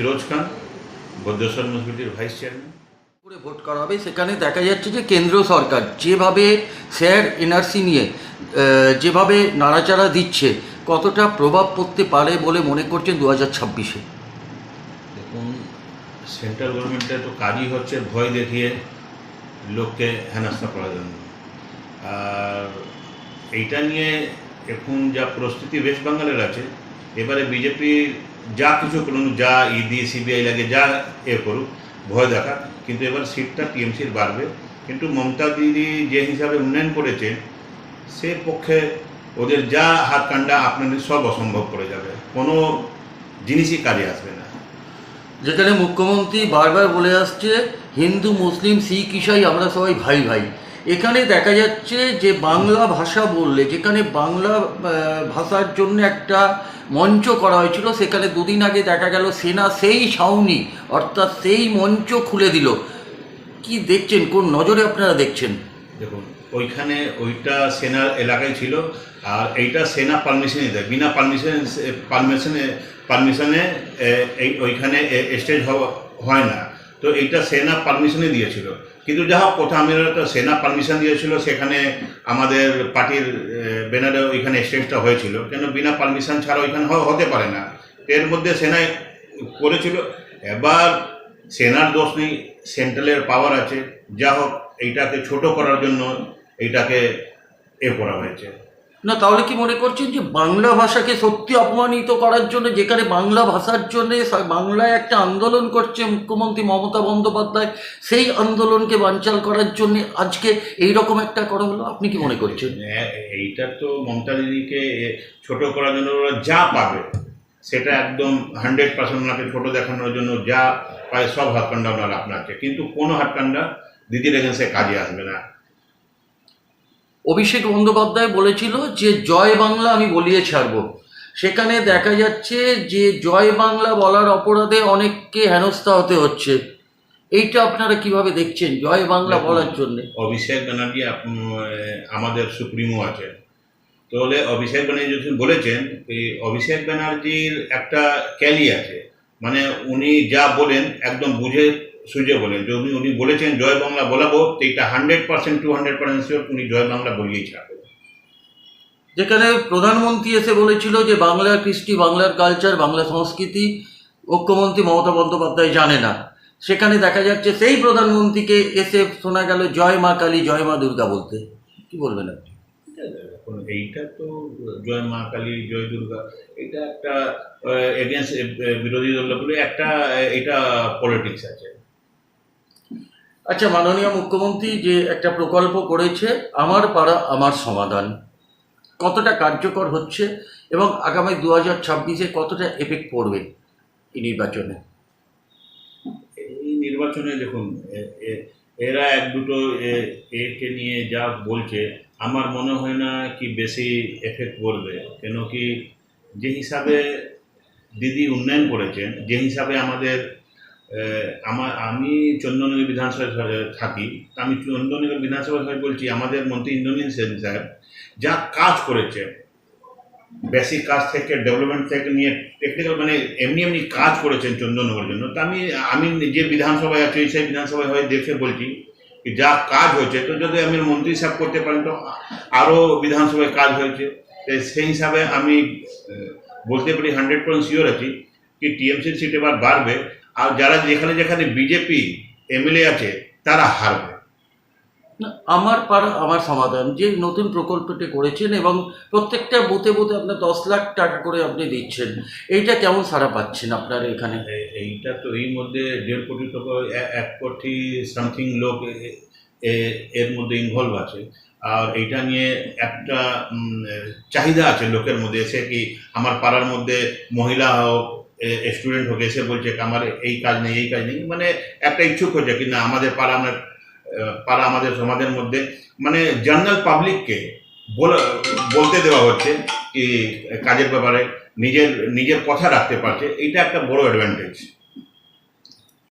ফিরোজ খান বদ্রেশ্বর মিউনিসিপ্যালিটির vice chairman করে vote করা হবে সেখানে দেখা যাচ্ছে যে কেন্দ্র সরকার যেভাবে স্যার এনআরসি নিয়ে যেভাবে নাড়াচাড়া দিচ্ছে কতটা প্রভাব পড়তে পারে বলে মনে করছেন দু হাজার ছাব্বিশে? দেখুন সেন্ট্রাল গভর্নমেন্টের তো কাজই হচ্ছে ভয় দেখিয়ে লোককে হেনাস্তা করার জন্য। আর এইটা নিয়ে এখন যা পরিস্থিতি ওয়েস্ট বেঙ্গলের আছে এবারে বিজেপি যা কিছু করুন, যা ইডি সিবিআই লাগে, যা এ করুক, ভয় দেখা কিন্তু এবার সিটটা টিএমসির বাড়বে। কিন্তু মমতা দিদি যে হিসাবে উন্নয়ন করেছেন সে পক্ষে ওদের যা হাত কান্ডা আপনাদের সব অসম্ভব করে যাবে। কোনো জিনিসই কাজে আসবে না। যেখানে মুখ্যমন্ত্রী বারবার বলে আসছে, হিন্দু, মুসলিম, শিখ, ইসাই, আমরা সবাই ভাই ভাই। এখানে দেখা যাচ্ছে যে বাংলা ভাষা বললে, যেখানে বাংলা ভাষার জন্য একটা মঞ্চ করা হয়েছিল, সেখানে দুদিন আগে দেখা গেল সেনা সেই ছাউনি, অর্থাৎ সেই মঞ্চ খুলে দিল। কি দেখছেন? কোন নজরে আপনারা দেখছেন? দেখুন, ওইখানে ওইটা সেনার এলাকায় ছিল, আর এইটা সেনা পারমিশনই দেয়। বিনা পারমিশন পারমিশনে পারমিশনে ওইখানে স্টেজ হয় না। তো এইটা সেনা পারমিশনই দিয়েছিল। কিন্তু যা হোক কোথাও আমি একটা সেনা পারমিশন দিয়েছিল, সেখানে আমাদের পার্টির ব্যানারে ওইখানে স্টেজটা হয়েছিল। কেন বিনা পারমিশন ছাড়া ওইখানে হতে পারে না। এর মধ্যে সেনায় করেছিল। এবার সেনার দোষ নেই সেন্ট্রালের পাওয়ার আছে। যা হোক এইটাকে ছোট করার জন্য এইটাকে এ করা হয়েছে। না, তাহলে কি মনে করছেন যে বাংলা ভাষাকে সত্যি অপমানিত করার জন্য, যেখানে বাংলা ভাষার জন্য বাংলায় একটা আন্দোলন করছে মুখ্যমন্ত্রী মমতা বন্দ্যোপাধ্যায়, সেই আন্দোলনকে বানচাল করার জন্য আজকে এই রকম একটা করা হলো? আপনি কি মনে করছেন? এইটা তো মমতা দিদিকে ছোট করার জন্য ওরা যা পাবে, সেটা একদম হান্ড্রেড পার্সেন্ট ওনাকে ছোট দেখানোর জন্য যা পায় সব হাতকান্ডা ওনার আপনাকে কিন্তু কোনো হাতকান্ডা দিদির এগেন্সে কাজে আসবে না। অভিষেক বন্দ্যোপাধ্যায় বলেছিল যে জয় বাংলা আমি বলিয়ে ছাড়ব। সেখানে দেখা যাচ্ছে যে জয় বাংলা বলার অপরাধে অনেককে হেনস্থা হতে হচ্ছে। এইটা আপনারা কীভাবে দেখছেন? জয় বাংলা বলার জন্য? অভিষেক ব্যানার্জি আমাদের সুপ্রিমো আছেন। তাহলে অভিষেক ব্যানার্জি যখন বলেছেন এই অভিষেক ব্যানার্জির একটা ক্যালি আছে। মানে উনি যা বলেন একদম বুঝে সুঝে বলেন যদি উনি বলেছেন জয় বাংলা বলাবো তো এটা hundred percent to hundred percent sure উনি জয় বাংলা বলিয়েই ছাড়বেন। যেখানে প্রধানমন্ত্রী এসে বলেছিল যে বাংলার কৃষ্টি বাংলার কালচার বাংলা সংস্কৃতি মুখ্যমন্ত্রী মমতা বন্দ্যোপাধ্যায় জানে না। সেখানে দেখা যাচ্ছে সেই প্রধানমন্ত্রীকে এসে শোনা গেল জয় মা কালী জয় মা দুর্গা বলতে। কি বলবেন আপনি? এখন এইটা তো জয় মা কালী জয় দুর্গা এটা একটা এগেনস্ট বিরোধী দলগুলো একটা এটা পলিটিক্স আছে। আচ্ছা মাননীয় মুখ্যমন্ত্রী যে একটা প্রকল্প করেছে, আমার পাড়া আমার সমাধান। কতটা কার্যকর হচ্ছে এবং আগামী দু হাজার ছাব্বিশে কতটা এফেক্ট পড়বে এই নির্বাচনে? এই নির্বাচনে দেখুন এরা এক দুটো একে নিয়ে যা বলছে, আমার মনে হয় না কি বেশি এফেক্ট পড়বে। কেন কি, যে হিসাবে দিদি উন্নয়ন করেছেন, যে হিসাবে আমাদের আমার, আমি চন্দননগর বিধানসভায় থাকি। আমি চন্দননগর বিধানসভায় বলছি, আমাদের মন্ত্রী ইন্দ্রনীল সেন সাহেব যা কাজ করেছে, বেসিক কাজ থেকে, ডেভেলপমেন্ট থেকে নিয়ে টেকনিক্যাল মানে এমনি এমনি কাজ করেছেন চন্দননগরের জন্য। তা আমি আমি যে বিধানসভায় আছি, সেই বিধানসভায় হয়ে দেখে বলছি যা কাজ হয়েছে। তো যদি আমি মন্ত্রী সাহেব করতে পারেন তো আরও বিধানসভায় কাজ হয়েছে। সেই হিসাবে আমি বলতে পারি হান্ড্রেড পার্সেন্ট শিওর আছি কি টিএমসির সিট এবার বাড়বে। আর যারা যেখানে যেখানে বিজেপি এমএলএ আছে তারা হারবে। আমার পাড়া আমার সমাধান যে নতুন প্রকল্পটি করেছেন এবং প্রত্যেকটা বুথে বুথে আপনার দশ লাখ টাকা করে আপনি দিচ্ছেন এইটা কেমন সারা পাচ্ছেন আপনার এখানে? এইটা তো এই মধ্যে দেড় কোটি টাকা এক কোটি সামথিং লোক এর মধ্যে ইনভলভ আছে। আর এইটা নিয়ে একটা চাহিদা আছে লোকের মধ্যে এসে কি আমার পাড়ার মধ্যে মহিলা হোক স্টুডেন্ট হোক, এসে বলছে, আমার এই কাজ নেই, এই কাজ নেই। মানে একটা ইচ্ছুক হচ্ছে কি না আমাদের পাড়া আমরা পাড়া আমাদের সমাজের মধ্যে মানে জেনারেল পাবলিককে বলতে দেওয়া হচ্ছে কি, কাজের ব্যাপারে নিজের নিজের কথা রাখতে পারছে, এটা একটা বড় অ্যাডভান্টেজ